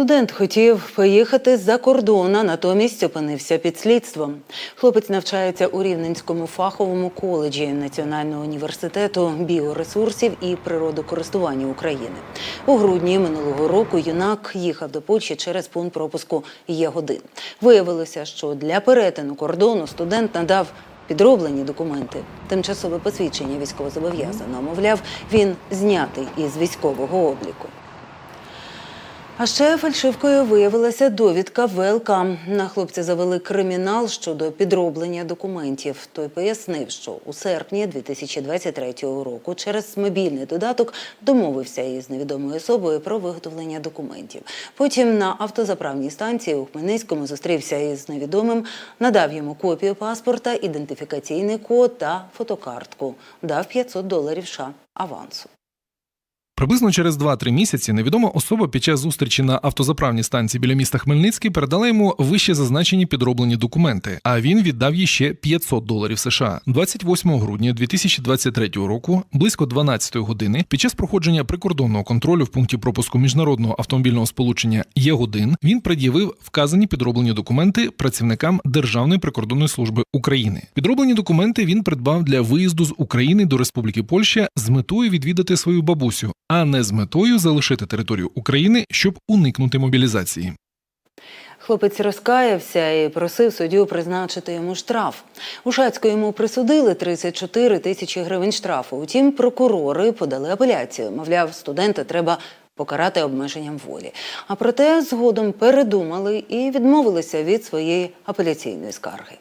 Студент хотів поїхати за кордон, а натомість опинився під слідством. Хлопець навчається у Рівненському фаховому коледжі Національного університету біоресурсів і природокористування України. У грудні минулого року юнак їхав до Польщі через пункт пропуску Єгодин. Виявилося, що для перетину кордону студент надав підроблені документи, тимчасове посвідчення військовозобов'язаного. Мовляв, він знятий із військового обліку. А ще фальшивкою виявилася довідка ВЛК. На хлопця завели кримінал щодо підроблення документів. Той пояснив, що у серпні 2023 року через мобільний додаток домовився із невідомою особою про виготовлення документів. Потім на автозаправній станції у Хмельницькому зустрівся із невідомим, надав йому копію паспорта, ідентифікаційний код та фотокартку. Дав 500 доларів США авансу. Приблизно через 2-3 місяці невідома особа під час зустрічі на автозаправній станції біля міста Хмельницький передала йому вище зазначені підроблені документи, а він віддав їй ще 500 доларів США. 28 грудня 2023 року, близько 12 години, під час проходження прикордонного контролю в пункті пропуску міжнародного автомобільного сполучення Єгодин він пред'явив вказані підроблені документи працівникам Державної прикордонної служби України. Підроблені документи він придбав для виїзду з України до Республіки Польща з метою відвідати свою бабусю, а не з метою залишити територію України, щоб уникнути мобілізації. Хлопець розкаявся і просив суддю призначити йому штраф. У Шацьку йому присудили 34 тисячі гривень штрафу. Утім, прокурори подали апеляцію. Мовляв, студента треба покарати обмеженням волі. А проте згодом передумали і відмовилися від своєї апеляційної скарги.